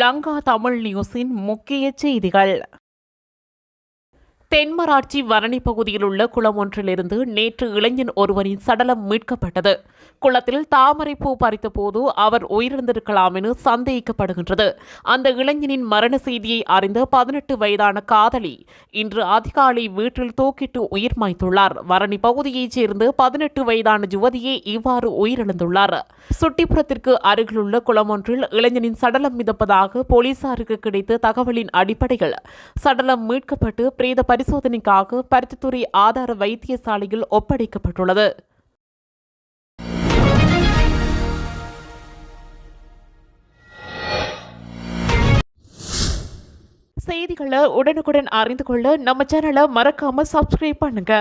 லங்கா தமிழ் நியூஸின் முக்கிய செய்திகள். தென்மராட்சி வரணி பகுதியில் உள்ள குளம் ஒன்றிலிருந்து நேற்று இளைஞன் ஒருவரின் சடலம் மீட்கப்பட்டது. குளத்தில் தாமரை பூ பறித்தபோது அவர் உயிரிழந்திருக்கலாம் என சந்தேகிக்கப்படுகின்றது. அந்த இளைஞனின் மரண செய்தியை அறிந்த பதினெட்டு வயதான காதலி இன்று அதிகாலை வீட்டில் தூக்கிட்டு உயிர் மாய்த்துள்ளார். வரணி பகுதியைச் சேர்ந்த பதினெட்டு வயதான யுவதியே இவ்வாறு உயிரிழந்துள்ளார். சுட்டிப்புறத்திற்கு அருகிலுள்ள குளம் ஒன்றில் இளைஞனின் சடலம் மிதப்பதாக போலீசாருக்கு கிடைத்த தகவலின் அடிப்படையில் சடலம் மீட்கப்பட்டு பிரேத பரிசோதனைக்காக பருத்தித்துறை ஆதார வைத்தியசாலையில் ஒப்படைக்கப்பட்டுள்ளது. செய்திகளை உடனுக்குடன் அறிந்து கொள்ள நம்ம சேனலை மறக்காம சப்ஸ்கிரைப் பண்ணுங்க.